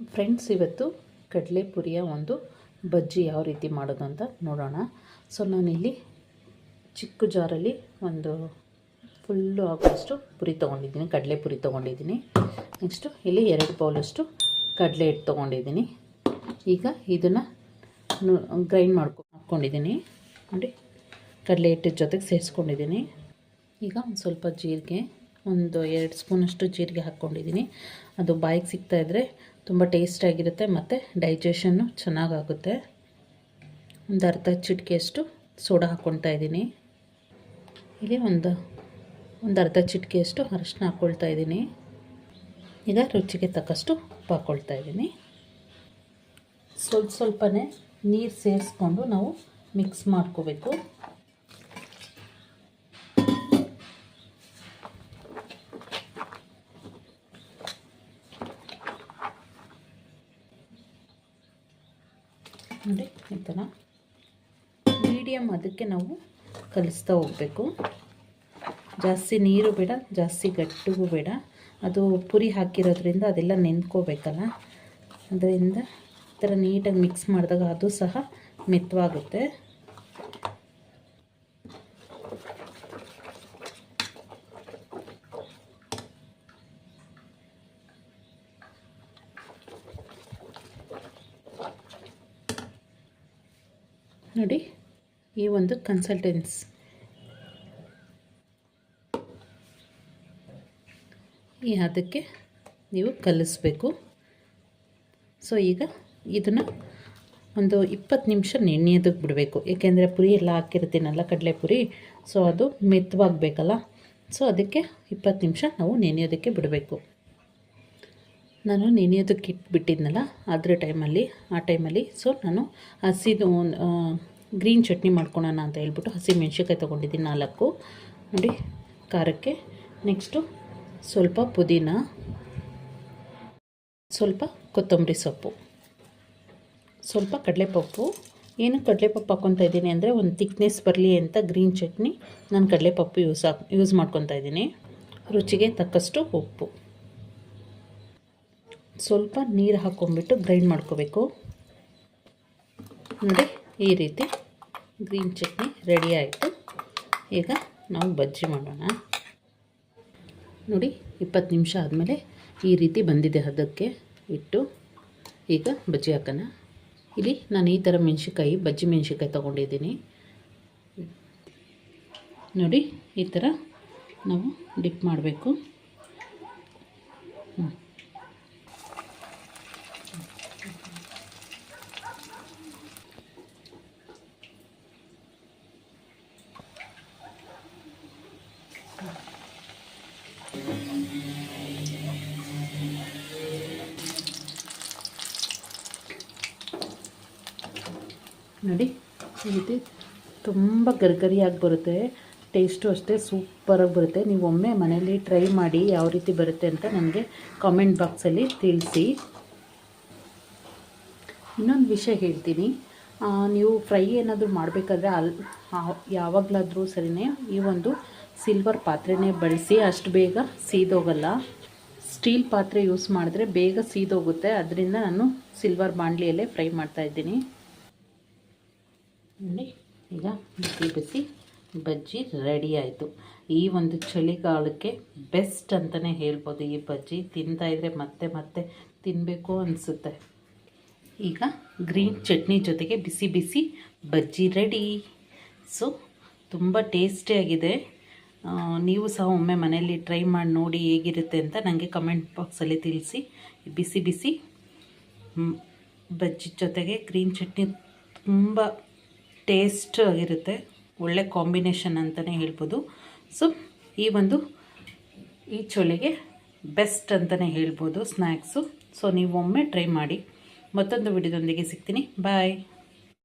Friends, ಇವತ್ತು ಕಡಲೆಪುರಿಯ ಒಂದು ಬಜ್ಜಿ ಯಾವ ರೀತಿ ಮಾಡೋದು ಅಂತ ನೋಡೋಣ. ಸೊ, ನಾನಿಲ್ಲಿ ಚಿಕ್ಕ ಜಾರಲ್ಲಿ ಒಂದು ಫುಲ್ಲು ಆಗೋಷ್ಟು ಪುರಿ ತೊಗೊಂಡಿದ್ದೀನಿ ಕಡಲೆ ಪುರಿ ತೊಗೊಂಡಿದ್ದೀನಿ. ನೆಕ್ಸ್ಟು ಇಲ್ಲಿ ಎರಡು ಬೌಲಷ್ಟು ಕಡಲೆ ಹಿಟ್ಟು ತೊಗೊಂಡಿದ್ದೀನಿ. ಈಗ ಇದನ್ನು ಗ್ರೈಂಡ್ ಮಾಡ್ಕೊ ಹಾಕ್ಕೊಂಡಿದ್ದೀನಿ ನೋಡಿ, ಕಡಲೆ ಹಿಟ್ಟಿನ ಜೊತೆಗೆ ಸೇರಿಸ್ಕೊಂಡಿದ್ದೀನಿ. ಈಗ ಒಂದು ಸ್ವಲ್ಪ ಜೀರಿಗೆ, ಒಂದು ಎರಡು ಸ್ಪೂನಷ್ಟು ಜೀರಿಗೆ ಹಾಕ್ಕೊಂಡಿದ್ದೀನಿ. ಅದು ಬಾಯಿಗೆ ಸಿಗ್ತಾಯಿದ್ರೆ ತುಂಬ ಟೇಸ್ಟಾಗಿರುತ್ತೆ ಮತ್ತು ಡೈಜೆಷನ್ನು ಚೆನ್ನಾಗಾಗುತ್ತೆ. ಒಂದು ಅರ್ಧ ಚಿಟಿಕೆಯಷ್ಟು ಸೋಡಾ ಹಾಕ್ಕೊಳ್ತಾ ಇದ್ದೀನಿ. ಇಲ್ಲಿ ಒಂದು ಒಂದು ಅರ್ಧ ಚಿಟಿಕೆಯಷ್ಟು ಅರಶಿನ ಹಾಕ್ಕೊಳ್ತಾ ಇದ್ದೀನಿ. ಈಗ ರುಚಿಗೆ ತಕ್ಕಷ್ಟು ಉಪ್ಪು ಹಾಕ್ಕೊಳ್ತಾ ಇದ್ದೀನಿ. ಸ್ವಲ್ಪ ಸ್ವಲ್ಪನೇ ನೀರು ಸೇರಿಸ್ಕೊಂಡು ನಾವು ಮಿಕ್ಸ್ ಮಾಡ್ಕೋಬೇಕು. ನೋಡಿ ಈ ಥರ ಮೀಡಿಯಮ್ ಅದಕ್ಕೆ ನಾವು ಕಲಿಸ್ತಾ ಹೋಗಬೇಕು. ಜಾಸ್ತಿ ನೀರು ಬೇಡ, ಜಾಸ್ತಿ ಗಟ್ಟಿಗೂ ಬೇಡ. ಅದು ಪುರಿ ಹಾಕಿರೋದ್ರಿಂದ ಅದೆಲ್ಲ ನೆನ್ಕೋಬೇಕಲ್ಲ. ಅದರಿಂದ ಈ ಥರ ನೀಟಾಗಿ ಮಿಕ್ಸ್ ಮಾಡಿದಾಗ ಅದು ಸಹ ಮೆತ್ತವಾಗುತ್ತೆ ನೋಡಿ, ಈ ಒಂದು ಕನ್ಸಲ್ಟೆನ್ಸ್ ಈ ಅದಕ್ಕೆ ನೀವು ಕಲಿಸ್ಬೇಕು. ಸೊ ಈಗ ಇದನ್ನು ಒಂದು ಇಪ್ಪತ್ತು ನಿಮಿಷ ನೆನೆಯೋದಕ್ಕೆ ಬಿಡಬೇಕು. ಏಕೆಂದರೆ ಪುರಿ ಎಲ್ಲ ಹಾಕಿರ್ತೀನಲ್ಲ, ಕಡಲೆಪುರಿ. ಸೊ ಅದು ಮೆತ್ತವಾಗಬೇಕಲ್ಲ. ಸೊ ಅದಕ್ಕೆ ಇಪ್ಪತ್ತು ನಿಮಿಷ ನಾವು ನೆನೆಯೋದಕ್ಕೆ ಬಿಡಬೇಕು. ನಾನು ನೆನೆಯೋದಕ್ಕೆ ಇಟ್ಬಿಟ್ಟಿದ್ನಲ್ಲ ಅದ್ರ ಟೈಮಲ್ಲಿ, ಆ ಟೈಮಲ್ಲಿ ಸೊ ನಾನು ಹಸಿದು ಗ್ರೀನ್ ಚಟ್ನಿ ಮಾಡ್ಕೊಳೋಣ ಅಂತ ಹೇಳ್ಬಿಟ್ಟು ಹಸಿ ಮೆಣಸಿನ್ಕಾಯಿ ತೊಗೊಂಡಿದ್ದೀನಿ ನಾಲ್ಕು. ನೋಡಿ, ಖಾರಕ್ಕೆ. ನೆಕ್ಸ್ಟು ಸ್ವಲ್ಪ ಪುದೀನ, ಸ್ವಲ್ಪ ಕೊತ್ತಂಬರಿ ಸೊಪ್ಪು, ಸ್ವಲ್ಪ ಕಡಲೆಪಪ್ಪು. ಏನು ಕಡಲೆಪಪ್ಪು ಹಾಕ್ಕೊತಾ ಇದ್ದೀನಿ ಅಂದರೆ ಒಂದು ತಿಕ್ನೆಸ್ ಬರಲಿ ಅಂತ ಗ್ರೀನ್ ಚಟ್ನಿ ನಾನು ಕಡಲೆಪಪ್ಪು ಯೂಸ್ ಹಾಕ್, ಯೂಸ್ ಮಾಡ್ಕೊತಾ ಇದ್ದೀನಿ. ರುಚಿಗೆ ತಕ್ಕಷ್ಟು ಉಪ್ಪು. ಸ್ವಲ್ಪ ನೀರು ಹಾಕ್ಕೊಂಬಿಟ್ಟು ಗ್ರೈಂಡ್ ಮಾಡ್ಕೋಬೇಕು. ನೋಡಿ, ಈ ರೀತಿ ಗ್ರೀನ್ ಚಟ್ನಿ ರೆಡಿ ಆಯಿತು. ಈಗ ನಾವು ಬಜ್ಜಿ ಮಾಡೋಣ. ನೋಡಿ, ಇಪ್ಪತ್ತು ನಿಮಿಷ ಆದಮೇಲೆ ಈ ರೀತಿ ಬಂದಿದೆ ಅದಕ್ಕೆ ಇಟ್ಟು ಈಗ ಬಜ್ಜಿ ಹಾಕೋಣ. ಇಲ್ಲಿ ನಾನು ಈ ಥರ ಮೆಣಸಿನ್ಕಾಯಿ, ಬಜ್ಜಿ ಮೆಣಸಿನ್ಕಾಯಿ ತೊಗೊಂಡಿದ್ದೀನಿ. ನೋಡಿ, ಈ ಥರ ನಾವು ಡಿಪ್ ಮಾಡಬೇಕು. ಹ್ಞೂ ನೋಡಿ, ಈ ರೀತಿ ತುಂಬ ಗರ್ಗರಿಯಾಗಿ ಬರುತ್ತೆ. ಟೇಸ್ಟು ಅಷ್ಟೇ ಸೂಪರಾಗಿ ಬರುತ್ತೆ. ನೀವು ಒಮ್ಮೆ ಮನೇಲಿ ಟ್ರೈ ಮಾಡಿ ಯಾವ ರೀತಿ ಬರುತ್ತೆ ಅಂತ ನನಗೆ ಕಾಮೆಂಟ್ ಬಾಕ್ಸಲ್ಲಿ ತಿಳಿಸಿ. ಇನ್ನೊಂದು ವಿಷಯ ಹೇಳ್ತೀನಿ. ನೀವು ಫ್ರೈ ಏನಾದರೂ ಮಾಡಬೇಕಾದ್ರೆ ಅಲ್ ಯಾವಾಗಲಾದರೂ ಸರಿನೇ ಈ ಒಂದು ಸಿಲ್ವರ್ ಪಾತ್ರೆನೇ ಬಳಸಿ, ಅಷ್ಟು ಬೇಗ ಸೀದೋಗಲ್ಲ. ಸ್ಟೀಲ್ ಪಾತ್ರೆ ಯೂಸ್ ಮಾಡಿದ್ರೆ ಬೇಗ ಸೀದೋಗುತ್ತೆ. ಅದರಿಂದ ನಾನು ಸಿಲ್ವರ್ ಬಾಂಡ್ಲಿಯಲ್ಲೇ ಫ್ರೈ ಮಾಡ್ತಾಯಿದ್ದೀನಿ ನೋಡಿ, ಈಗ ಬಿಸಿ ಬಿಸಿ ಬಜ್ಜಿ ರೆಡಿ ಆಯಿತು. ಈ ಒಂದು ಚಳಿಗಾಲಕ್ಕೆ ಬೆಸ್ಟ್ ಅಂತಲೇ ಹೇಳ್ಬೋದು ಈ ಬಜ್ಜಿ. ತಿಂತಾಯಿದ್ರೆ ಮತ್ತೆ ಮತ್ತೆ ತಿನ್ನಬೇಕು ಅನಿಸುತ್ತೆ. ಈಗ ಗ್ರೀನ್ ಚಟ್ನಿ ಜೊತೆಗೆ ಬಿಸಿ ಬಿಸಿ ಬಜ್ಜಿ ರೆಡಿ ಸೊ ತುಂಬ ಟೇಸ್ಟಿಯಾಗಿದೆ ನೀವು ಸಹ ಒಮ್ಮೆ ಮನೆಯಲ್ಲಿ ಟ್ರೈ ಮಾಡಿ ನೋಡಿ ಹೇಗಿರುತ್ತೆ ಅಂತ ನನಗೆ ಕಮೆಂಟ್ ಬಾಕ್ಸಲ್ಲಿ ತಿಳಿಸಿ. ಬಿಸಿ ಬಿಸಿ ಬಜ್ಜಿ ಜೊತೆಗೆ ಗ್ರೀನ್ ಚಟ್ನಿ ತುಂಬ ಟೇಸ್ಟ್ ಆಗಿರುತ್ತೆ, ಒಳ್ಳೆ ಕಾಂಬಿನೇಷನ್ ಅಂತಲೇ ಹೇಳ್ಬೋದು. ಸೊ, ಈ ಒಂದು ಈ ಚೋಳಿಗೆ ಬೆಸ್ಟ್ ಅಂತಲೇ ಹೇಳ್ಬೋದು ಸ್ನ್ಯಾಕ್ಸು. ಸೊ ಒಮ್ಮೆ ಟ್ರೈ ಮಾಡಿ. ಮತ್ತೊಂದು ವಿಡಿಯೋದೊಂದಿಗೆ ಸಿಗ್ತೀನಿ. ಬಾಯ್.